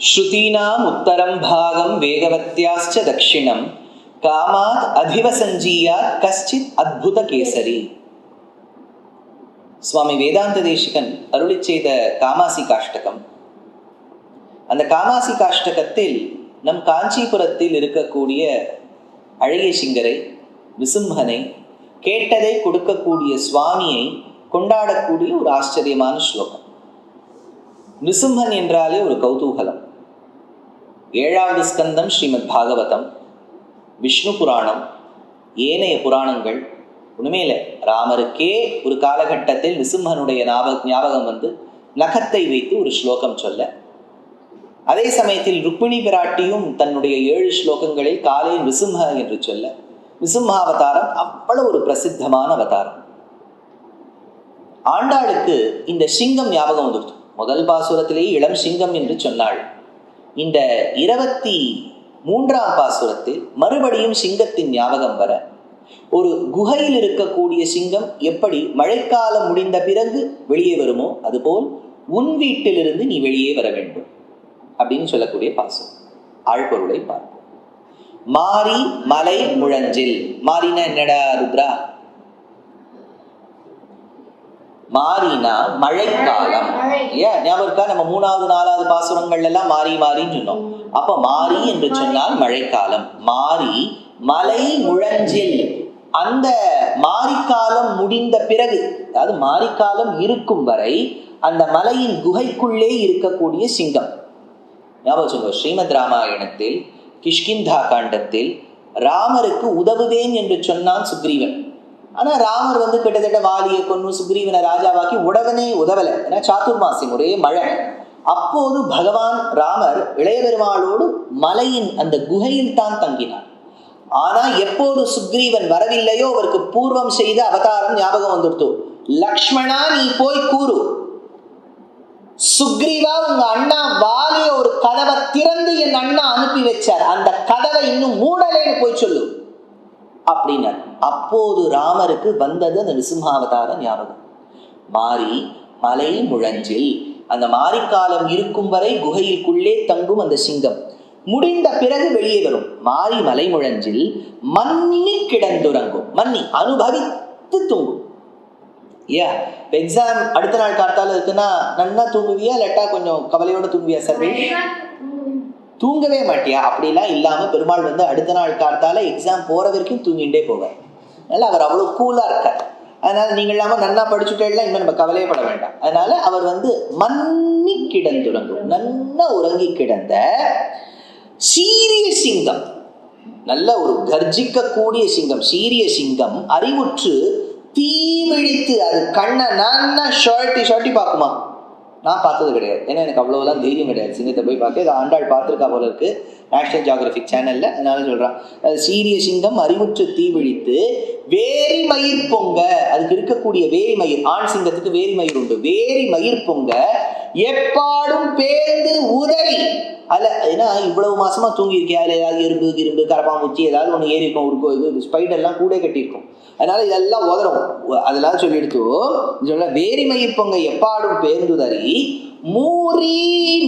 ஸ்ருதீனாம் உத்தரம் பாகம் வேகவத்தியாச்ச தட்சிணம். காமாத் அதிவசஞ்சீயா கஷ்டித் அத்புத கேசரி சுவாமி வேதாந்த தேசிகன் அருளி செய்த காமாசி காஷ்டகம். அந்த காமாசி காஷ்டகத்தில் நம் காஞ்சிபுரத்தில் இருக்கக்கூடிய அழகிய சிங்கரை விசும்பனை கேட்டதை கொடுக்கக்கூடிய சுவாமியை கொண்டாடக்கூடிய ஒரு ஆச்சரியமான ஸ்லோகம். நிசும்பன் என்றாலே ஒரு கௌதூகலம். ஏழாவது ஸ்கந்தம் ஸ்ரீமத் பாகவதம். விஷ்ணு புராணம். ஏனைய புராணங்கள். ஒண்ணுமே இல்லை ராமருக்கே ஒரு காலகட்டத்தில் நிருசிம்மனுடைய ஞாபகம் வந்து நகத்தை வைத்து ஒரு ஸ்லோகம் சொல்ல. அதே சமயத்தில் ருக்மிணி பிராட்டியும் தன்னுடைய ஏழு ஸ்லோகங்களில் காலையில் நிருசிம்ம என்று சொல்ல. விசும்ஹ அவதாரம் அவ்வளவு ஒரு பிரசித்தமான அவதாரம். ஆண்டாளுக்கு இந்த சிங்கம் ஞாபகம் வந்துடுச்சு. முதல் பாசுரத்திலேயே இளம் சிங்கம் என்று சொன்னாள். இந்த இருபத்தி மூன்றாம் பாசுரத்தில் மறுபடியும் சிங்கத்தின் ஞாபகம் வர ஒரு குகையில் இருக்கக்கூடிய சிங்கம் எப்படி மழைக்காலம் முடிந்த பிறகு வெளியே வருமோ அதுபோல் உன் வீட்டிலிருந்து நீ வெளியே வர வேண்டும் அப்படின்னு சொல்லக்கூடிய பாசம் ஆழ்பொருளை பார்ப்போம். மாறி மலை முழஞ்சில். மாறினா என்னடா ருத்ரா? மாறினா மழைக்காலம். இல்லையா ஞாபகம் இருக்கா? நம்ம மூணாவது நாலாவது பாசுரங்கள் எல்லாம் மாறி மாறின்னு சொன்னோம். அப்ப மாறி என்று சொன்னால் மழைக்காலம். மாறி மலை முழஞ்சில். அந்த மாரிக்காலம் முடிந்த பிறகு அதாவது மாரிக்காலம் இருக்கும் வரை அந்த மலையின் குகைக்குள்ளே இருக்கக்கூடிய சிங்கம். ஞாபகம் சொல்லுவோம் ஸ்ரீமத் ராமாயணத்தில் கிஷ்கிந்தா காண்டத்தில் ராமருக்கு உதவுவேன் என்று சொன்னான் சுக்ரீவன். ஆனா ராமர் வந்து கிட்டத்தட்ட வாலியை கொண்டு சுக்ரீவனை ராஜாவாக்கி உடவனே உதவலை. ஏன்னா சாத்துர்மாசி ஒரே மழை. அப்போது பகவான் ராமர் இளையபெருமாளோடு மலையின் அந்த குகையில் தான் தங்கினார். ஆனா எப்போது சுக்ரீவன் வரவில்லையோ அவருக்கு பூர்வம் செய்த அவதாரம் ஞாபகம் வந்துடுத்து. லக்ஷ்மணா நீ போய் கூறு. சுக்ரீவா உங்க அண்ணா வாலிய ஒரு கதவை திறந்து என் அண்ணா அனுப்பி வச்சார். அந்த கதவை இன்னும் மூடலைன்னு போய் சொல்லு. அப்படின்னார் அப்போது ராமருக்கு வந்தது அந்த நிருசிம்மாவதார ஞாபகம். மாறி மலை முழஞ்சில் அந்த மாரிக்காலம் இருக்கும் வரை குகையிற்குள்ளே தங்கும் அந்த சிங்கம். முடிந்த பிறகு வெளியே வரும். மாறி மலை முழஞ்சில் மன்னி கிடந்துறங்கும். மன்னி அனுபவித்து தூங்கும். ஏ இப்போ எக்ஸாம் அடுத்த நாள் காத்தால இருக்குன்னா நன்னா தூங்குவியா? இல்லாட்டா கொஞ்சம் கவலையோட தூங்குவியா சார் தூங்கவே மாட்டியா? அப்படிலாம் இல்லாமல் பெருமாள் வந்து அடுத்த நாள் காத்தால எக்ஸாம் போகிற வரைக்கும் தூங்கிட்டே போவார். அதனால் அவர் அவ்வளோ கூலாக இருக்கார். அதனால் நீங்கள் இல்லாமல் நன்னா படிச்சுட்டேலாம் இன்னும் நம்ம கவலையே பட வேண்டாம். அதனால் அவர் வந்து மன்னி கிடந்துறங்கும் நல்லா உறங்கி கிடந்த சீரிய சிங்கம். நல்ல ஒரு கர்ஜிக்கக்கூடிய சிங்கம். சீரிய சிங்கம் அறிவுற்று தீவிழித்து அது கண்ணை நான் ஷர்ட்டி ஷர்ட்டி பார்க்குமா? நான் பார்த்தது கிடையாது. ஏன்னா எனக்கு அவ்வளோலாம் தைரியம் கிடையாது. சிங்கத்தை போய் பார்க்க. இது ஆண்டாள் பார்த்துருக்கா போல இருக்கு. நேஷனல் ஜியாகிரபிக் சேனல்ல அதனால சொல்றான். சீரிய சிங்கம் அறிவுற்று தீவிழித்து வேரி மயிர் பொங்க. அதுக்கு இருக்கக்கூடிய வேரி மயிர். ஆண் சிங்கத்துக்கு வேரி மயிர் உண்டு. வேரி மயிர் பொங்க. எப்பாடும் பேர்ந்து உதவி அல்ல ஏன்னா இவ்வளவு மாசமா தூங்கியிருக்கியா? இல்லை அதில் ஏதாவது எறும்பு கிரும்பு கரப்பாம்பூச்சி ஏதாவது ஒன்று ஏறிருக்கும் ஒரு இது ஸ்பைடர்லாம் கூட கட்டியிருக்கும். அதனால இதெல்லாம் உதறும். அதெல்லாம் சொல்லிடுத்து சொல்ல வேரி மயிர் பொங்க எப்பாடும் பேர்ந்துதறி மூறி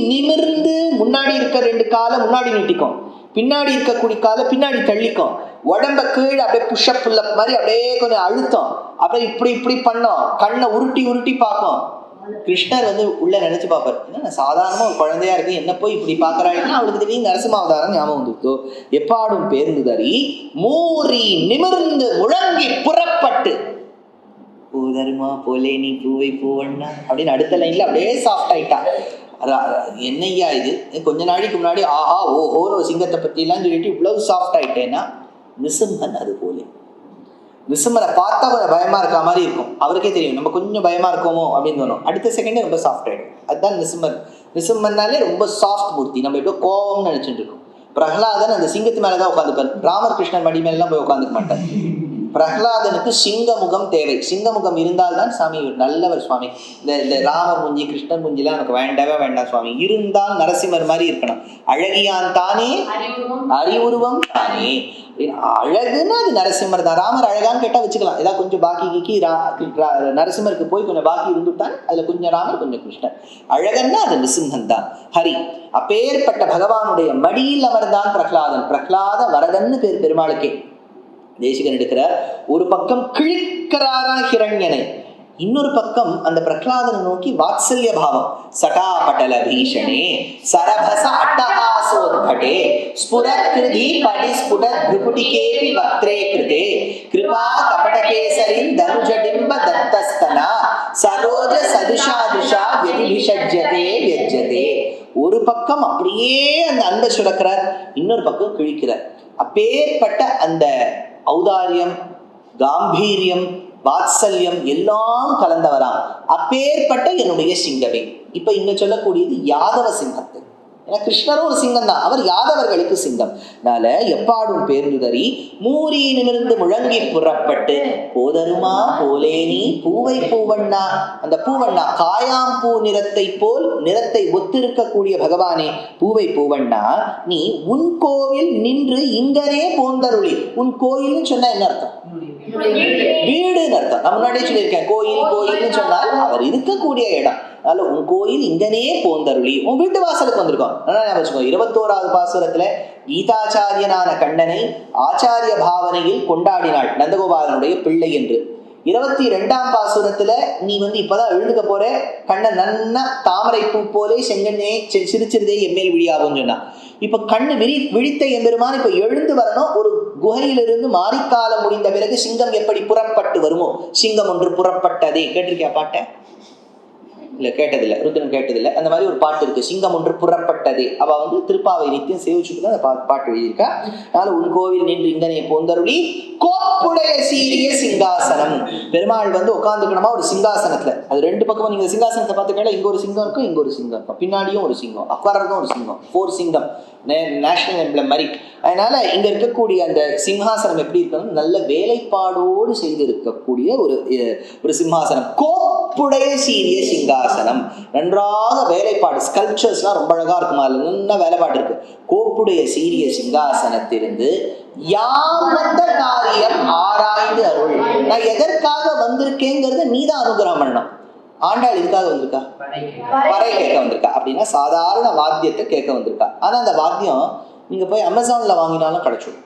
நிமிர்ந்து முன்னாடி இருக்க ரெண்டு காலை முன்னாடி நீட்டிக்கும். பின்னாடி இருக்கக்கூடிய காலை பின்னாடி தள்ளிக்கும். உடம்ப கீழே அப்படியே புஷ்அப் புல்லப் மாதிரி அப்படியே கொஞ்சம் அழுத்தம். அப்படியே இப்படி இப்படி பண்ணோம். கண்ணை உருட்டி உருட்டி பார்க்கும். கிருஷ்ணர் வந்து உள்ள நினைச்சு பார்ப்பார். என்ன சாதாரணமா ஒரு குழந்தையா இருக்கு என்ன போய் இப்படி பாக்குறாங்கன்னா அவளுக்கு திடீர்னு நரசிம்மாவதாரம் ஞாபகம் வந்துருக்கோ? எப்பாடும் பேருந்து தரி மூறி நிமிர்ந்து முழங்கி புறப்பட்டு பூதருமா போலே நீ பூவை பூவண்ணா அப்படின்னு அடுத்த லைன்ல அப்படியே சாஃப்ட் ஆயிட்டா. அதான் என்னையா இது? கொஞ்ச நாளைக்கு முன்னாடி ஆஹா ஓஹோன்னு ஒரு சிங்கத்தை பற்றிலாம் சொல்லிட்டு இவ்வளவு சாஃப்ட் ஆயிட்டேன்னா நிசம்பன் அது போலே. நிசிம்மனை பார்த்தா கொஞ்சம் பயமா இருக்க மாதிரி இருக்கும். அவருக்கே தெரியும். நம்ம கொஞ்சம் பயமா இருக்கோமோ அப்படின்னு தோணும். அடுத்த செகண்டே ரொம்ப சாஃப்ட் ஆயிடும். அதுதான் நிசிம்மன் நிசிம்மன்னாலே ரொம்ப சாஃப்ட் மூர்த்தி. நம்ம எப்போ கோவம்னு நினைச்சிட்டு இருக்கோம். பிரகலாதன் அந்த சிங்கத்து மேலதான் உட்காந்துப்பார் ராமர் கிருஷ்ணன் மடி மேலாம் போய் உட்காந்துக்க மாட்டார். பிரகலாதனுக்கு சிங்கமுகம் தேவை. சிங்கமுகம் இருந்தால்தான் சாமி நல்லவர் சுவாமி. இந்த இந்த ராமர் முஞ்சி கிருஷ்ணன் முஞ்சிலாம் எனக்கு வேண்டவே வேண்டாம் சுவாமி. இருந்தால் நரசிம்மர் மாதிரி இருக்கணும். அழகியான் தானே? அறிவுருவம் தானே? அழகுன்னா அது நரசிம்மர் தான். ராமர் அழகான்னு கேட்டால் வச்சுக்கலாம். ஏதாவது கொஞ்சம் பாக்கி கீக்கி ரா நரசிம்மருக்கு போய் கொஞ்சம் பாக்கி இருந்துட்டான் அதில் கொஞ்சம் ராமர் கொஞ்சம் கிருஷ்ணன் அழகன்னா அது நிசிம்மன் தான். ஹரி அப்பேற்பட்ட பகவானுடைய மடியில் அமர்ந்தான் பிரகலாதன். பிரகலாத வரதன்னு பேர் பெருமாளுக்கே. தேசிகன் எடுக்கிற ஒரு பக்கம் கிழிக்கிறாரா ஹிரண்யனை. இன்னொரு பக்கம் அந்த பிரகலாதனை நோக்கி வாத்சல்ய பாவம். சடாபடல பீஷணே சரபச அட்டஹாசோத்படே ஸ்புரத்கிருதி படி ஸ்புட வக்ரே கிருதே கிருபா கபடகேசரின் தனுஜடிம்ப தத்தஸ்தனா சரோஜ சதுஷாதுஷா வெதிபிஷஜதே வெஜ்ஜதே ஒரு பக்கம் அப்படியே அந்த அன்பை சுரக்கிறார் இன்னொரு பக்கம் கிழிக்கிறார். அப்பேற்பட்ட அந்த ஔதாரியம் காம்பீரியம் வாத்சல்யம் எல்லாம் கலந்தவராம். அப்பேற்பட்ட என்னுடைய சிங்கமே. இப்ப இங்க சொல்லக்கூடியது யாதவ சிங்கத்து. ஏன்னா கிருஷ்ணரும் ஒரு சிங்கம் தான் அவர் யாதவர்களுக்கு சிங்கம். அதனால எப்பாடும் பேர்ந்துதறி மூரி முழங்கி புறப்பட்டு போதருமா போலே நீ பூவை பூவண்ணா? அந்த பூவண்ணா காயாம் பூ நிறத்தை போல் நிறத்தை ஒத்திருக்கக்கூடிய பகவானே பூவை பூவண்ணா நீ உன் கோவில் நின்று இங்கனே போந்தருளி. உன் கோயில்னு சொன்னா என்ன அர்த்தம்? வீடுன்னு அர்த்தம். நான் முன்னாடியே சொல்லியிருக்கேன். கோயில் கோயில்னு சொன்னால் அவர் இருக்கக்கூடிய இடம். அதனால உன் கோயில் இங்கனே போந்தருளி. உன் வீட்டு வாசலுக்கு வந்திருக்கோம். நல்லா வச்சுக்கோ இருபத்தோராவது பாசுரத்துல கீதாச்சாரியனான கண்ணனை ஆச்சாரிய பாவனையில் கொண்டாடினாள் நந்தகோபாலனுடைய பிள்ளை என்று. இருபத்தி ரெண்டாம் பாசுரத்துல நீ வந்து இப்பதான் எழுந்துக்க போற? கண்ணை நன்னா தாமரை பூ போலே செங்கண்ணே சிரிச்சிருந்தே சிரிச்சிருதே எம்மேல் விழியாகும் சொன்னா. இப்ப கண்ணு விழி விழித்த எம்பெருமான் இப்ப எழுந்து வரணும். ஒரு குகையிலிருந்து மாரிக்காலம் முடிந்த பிறகு சிங்கம் எப்படி புறப்பட்டு வருமோ? சிங்கம் ஒன்று புறப்பட்டதே. கேட்டிருக்கியா பாட்ட? இல்ல கேட்டதில்ல. ருத்ரன் கேட்டதில்ல. அந்த மாதிரி ஒரு பாட்டு இருக்கு. சிங்கம் ஒன்று புறப்பட்டதே. அவ வந்து திருப்பாவை நித்தியம் சேவிச்சுட்டு தான் அந்த பாட்டு எழுதியிருக்கா. அதனால உன் கோவில் நின்று இங்கனே போந்தருளி சிவப்புடைய சீரிய சிங்காசனம். பெருமாள் வந்து உட்காந்துக்கணுமா ஒரு சிங்காசனத்துல. அது ரெண்டு பக்கமும் நீங்க சிங்காசனத்தை பார்த்துக்கல இங்க ஒரு சிங்கம் இருக்கும் இங்க ஒரு சிங்கம் இருக்கும் பின்னாடியும் ஒரு சிங்கம். அக்வரதும் ஒரு சிங்கம். ஃபோர் சிங்கம். நேஷனல் எம்ப்ளம் மாதிரி. அதனால இங்க இருக்கக்கூடிய அந்த சிம்ஹாசனம் எப்படி இருக்கணும் நல்ல வேலைப்பாடோடு செய்து இருக்கக்கூடிய ஒரு ஒரு சிம்ஹாசனம். கோப்புடைய சீரிய சிங்காசனம். நன்றாக வேலைப்பாடு. ஸ்கல்ச்சர்ஸ்லாம் ரொம்ப அழகா இருக்குமா? அதுல நல்ல வேலைப்பாடு இருக்கு. கோப்புடைய சீரிய சிங்காசனத்திலிருந்து யாம் காரியம் ஆராய்ந்து அருள். நான் எதற்காக வந்திருக்கேங்கிறத நீதான் அனுகிரகம் பண்ணணும். ஆண்டாள் இதுக்காக வந்திருக்கா? வரை கேட்க வந்திருக்கா. அப்படின்னா சாதாரண வாத்தியத்தை கேட்க வந்திருக்கா. ஆனா அந்த வாத்தியம் நீங்க போய் அமேசான்ல வாங்கினாலும் கிடைச்சிடும்.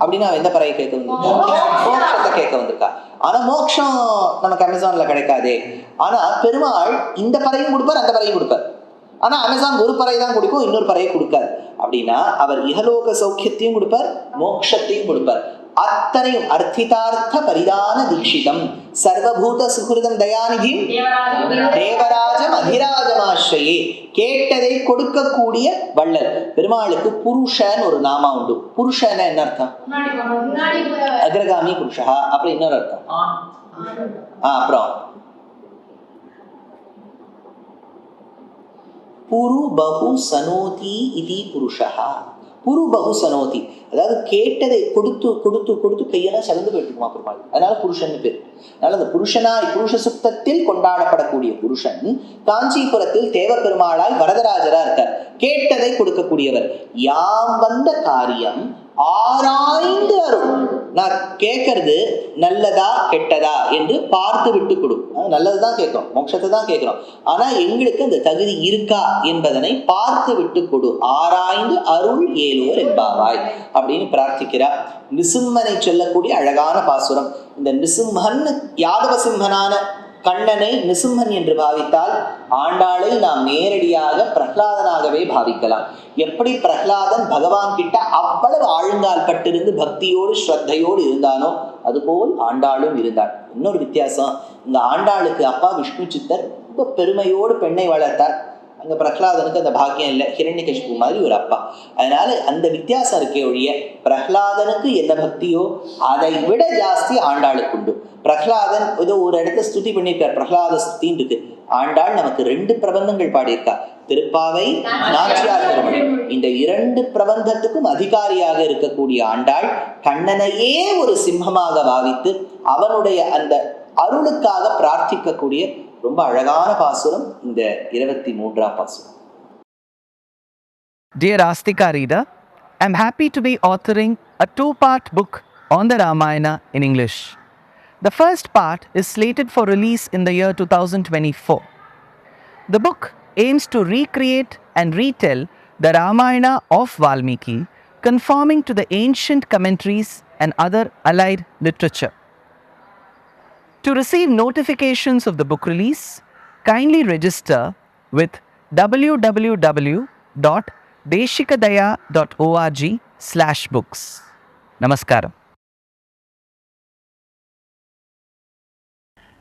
அப்படின்னா அவ எந்த பறையை கேட்க வந்திருக்கா? மோட்சத்தை கேட்க வந்திருக்கா. ஆனா மோட்சம் நமக்கு அமேசான்ல கிடைக்காதே. ஆனா பெருமாள் இந்த பறையும் கொடுப்பார் அந்த பறையும் கொடுப்பார். ஆனா அமேசான் ஒரு பறை தான் கொடுக்கும் இன்னொரு பறையை கொடுக்காது. அப்படின்னா அவர் இகலோக சௌக்கியத்தையும் கொடுப்பார் மோட்சத்தையும் கொடுப்பார். அத்தனையும் அர்த்திதார்த்த பரிதான தீட்சிதம். சர்வபூத சுகிருதம் தயாநிதியும் தேவராஜம். அதிராஜமாශ්‍රயே கேட்டதை கொடுக்கக்கூடிய வள்ளல். பெருமாளுக்கு புருஷன் ஒரு நாமா உண்டு. புருஷன் என்ன அர்த்தம்? அக்ரகாமி புருஷா. அப்புறம் இன்னொரு அர்த்தம்? ஆ அப்புறம் புரு பகு சனோதி இதி புருஷா புரு பகு சனோதி. அதாவது கேட்டதை கொடுத்து கொடுத்து கொடுத்து கையெல்லாம் சிறந்து போயிட்டுருக்குமா பெருமாள்? அதனால புருஷன் பேர். அதனால அந்த புருஷனாய் புருஷ சுத்தத்தில் கொண்டாடப்படக்கூடிய புருஷன் காஞ்சிபுரத்தில் தேவ பெருமாளாய் வரதராஜரா இருக்கார். கேட்டதை கொடுக்கக்கூடியவர். யாம் வந்த காரியம் ஆராய்ந்து அருள். நான் கேட்கறது நல்லதா கெட்டதா என்று பார்த்து விட்டு கொடு. நல்லது தான் கேட்கிறோம். மோட்சத்தை தான் கேட்கிறோம். ஆனா எங்களுக்கு அந்த தகுதி இருக்கா என்பதனை பார்த்து விட்டு கொடு. ஆராய்ந்து அருள் ஏலோர் என்பாவாய் அப்படின்னு பிரார்த்திக்கிறார். நிசிம்மனை சொல்லக்கூடிய அழகான பாசுரம். இந்த நிசிம்மன் யாதவ சிம்மனான கண்ணனை நிசும்மன் என்று பாவித்தால் ஆண்டாளை நாம் நேரடியாக பிரகலாதனாகவே பாவிக்கலாம். எப்படி பிரகலாதன் பகவான் கிட்ட அவ்வளவு ஆழுங்கால் பட்டிருந்து பக்தியோடு ஸ்ரத்தையோடு இருந்தானோ அதுபோல் ஆண்டாளும் இருந்தாள் இன்னொரு வித்தியாசம் இந்த ஆண்டாளுக்கு அப்பா விஷ்ணு சித்தர் ரொம்ப பெருமையோடு பெண்ணை வளர்த்தார். அங்க பிரகலாதனுக்கு அந்த பாக்கியம் இல்லை. ஹிரண்யகசிபு மாதிரி ஒரு அப்பா. அதனால அந்த வித்தியாசம் இருக்கே ஒழிய பிரகலாதனுக்கு என்ன பக்தியோ அதை விட ஜாஸ்தி ஆண்டாளுக்கு உண்டு. பிரகலாதன் ஏதோ ஒரு இடத்த ஸ்துதி பண்ணியிருக்கார். பிரகலாத ஸ்துதின்னு இருக்கு. ஆண்டாள் நமக்கு ரெண்டு பிரபந்தங்கள் பாடியிருக்கா. திருப்பாவை நாச்சியார் திருமணம் இந்த இரண்டு பிரபந்தத்துக்கும் அதிகாரியாக இருக்கக்கூடிய ஆண்டாள் கண்ணனையே ஒரு சிம்மமாக பாவித்து அவனுடைய அந்த அருளுக்காக பிரார்த்திக்கக்கூடிய ரொம்ப அழகான பாசுரம் இந்த இருபத்தி மூன்றாம் பாசுரம் Dear Astika reader, I'm happy to be authoring a two part book on the Ramayana in English. The first part is slated for release in the year 2024. The book aims to recreate and retell the Ramayana of Valmiki, conforming to the ancient commentaries and other allied literature. To receive notifications of the book release, kindly register with www.deshikadaya.org slash books. Namaskaram.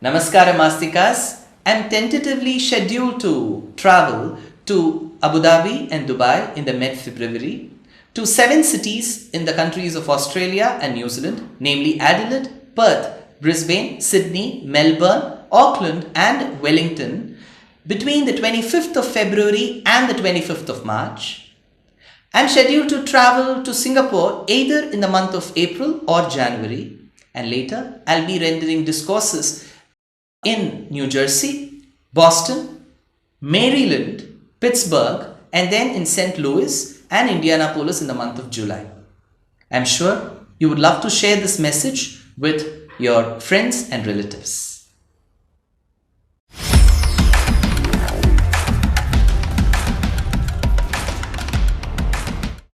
Namaskaram Mastikas. I'm tentatively scheduled to travel to Abu Dhabi and Dubai in the mid February, to seven cities in the countries of Australia and New Zealand, namely Adelaide, Perth, Brisbane, Sydney, Melbourne, Auckland, and Wellington, between the 25th of February and the 25th of March. I'm scheduled to travel to Singapore either in the month of April or January, and later I'll be rendering discourses in New Jersey, Boston, Maryland, Pittsburgh, and then in St. Louis and Indianapolis in the month of July. I'm sure you would love to share this message with your friends and relatives.